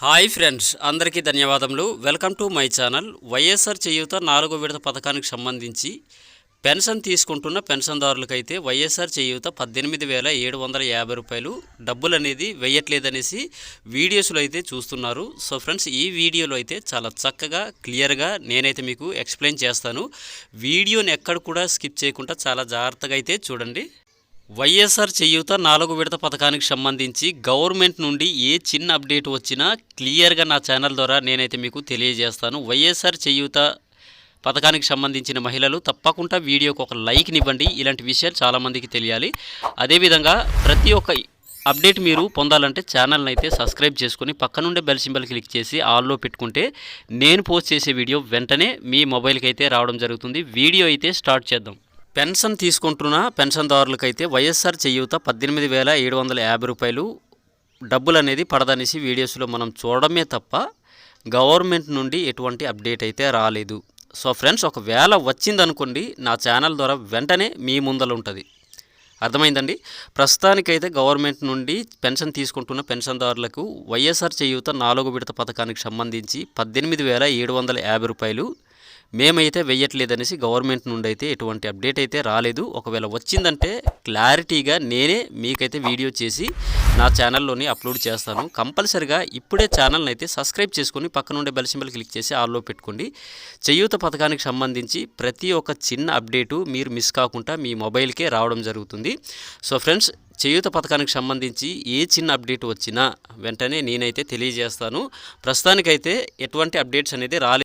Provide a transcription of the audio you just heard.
Hi friends అందరికీ ధన్యవాదములు. Welcome to my channel. YSR చేయూత నాలుగో విడత పథకానికి సంబంధించి పెన్షన్ తీసుకుంటున్న పెన్షన్దారులకైతే వైఎస్ఆర్ చేయూత పద్దెనిమిది వేల ఏడు వందల యాభై రూపాయలు. డబ్బులు అనేది వేయట్లేదనేసి వీడియోస్లో అయితే చూస్తున్నారు. సో ఫ్రెండ్స్ ఈ వీడియోలో అయితే చాలా చక్కగా క్లియర్గా నేనైతే మీకు ఎక్స్ప్లెయిన్ చేస్తాను. వీడియోని ఎక్కడ కూడా స్కిప్ చేయకుండా చాలా జాగ్రత్తగా అయితే చూడండి. వైఎస్ఆర్ చేయూత నాలుగు విడత పథకానికి సంబంధించి గవర్నమెంట్ నుండి ఏ చిన్న అప్డేట్ వచ్చినా క్లియర్గా నా ఛానల్ ద్వారా నేనైతే మీకు తెలియజేస్తాను. వైఎస్ఆర్ చేయూత పథకానికి సంబంధించిన మహిళలు తప్పకుండా వీడియోకి ఒక లైక్నివ్వండి ఇలాంటి విషయాలు చాలామందికి తెలియాలి. అదేవిధంగా ప్రతి ఒక్క అప్డేట్ మీరు పొందాలంటే ఛానల్ని అయితే సబ్స్క్రైబ్ చేసుకుని పక్కనుండే బెల్ సింబల్ క్లిక్ చేసి ఆల్లో పెట్టుకుంటే నేను పోస్ట్ చేసే వీడియో వెంటనే మీ మొబైల్కి అయితే రావడం జరుగుతుంది. వీడియో అయితే స్టార్ట్ చేద్దాం. పెన్షన్ తీసుకుంటున్న పెన్షన్దారులకైతే వైఎస్ఆర్ చేయూత పద్దెనిమిది వేల ఏడు వందల యాభై రూపాయలు డబ్బులు అనేది పడదనేసి వీడియోస్లో మనం చూడడమే తప్ప గవర్నమెంట్ నుండి ఎటువంటి అప్డేట్ అయితే రాలేదు. సో ఫ్రెండ్స్ ఒకవేళ వచ్చిందనుకోండి నా ఛానల్ ద్వారా వెంటనే మీ ముందర ఉంటుంది. అర్థమైందండి? ప్రస్తుతానికైతే గవర్నమెంట్ నుండి పెన్షన్ తీసుకుంటున్న పెన్షన్దారులకు వైఎస్ఆర్ చేయూత నాలుగో విడత పథకానికి సంబంధించి పద్దెనిమిది వేల ఏడు వందల యాభై రూపాయలు మేమైతే వెయ్యట్లేదనేసి గవర్నమెంట్ నుండి అయితే ఎటువంటి అప్డేట్ అయితే రాలేదు. ఒకవేళ వచ్చిందంటే క్లారిటీగా నేనే మీకైతే వీడియో చేసి నా ఛానల్లోని అప్లోడ్ చేస్తాను. కంపల్సరిగా ఇప్పుడే ఛానల్ని అయితే సబ్స్క్రైబ్ చేసుకొని పక్కన ఉండే బెల్ సింబల్ క్లిక్ చేసి ఆల్లో పెట్టుకోండి. చేయూత పథకానికి సంబంధించి ప్రతి ఒక్క చిన్న అప్డేటు మీరు మిస్ కాకుండా మీ మొబైల్కే రావడం జరుగుతుంది. సో ఫ్రెండ్స్ చేయూత పథకానికి సంబంధించి ఏ చిన్న అప్డేట్ వచ్చినా వెంటనే నేనైతే తెలియజేస్తాను. ప్రస్తుతానికైతే ఎటువంటి అప్డేట్స్ అనేది రాలేదు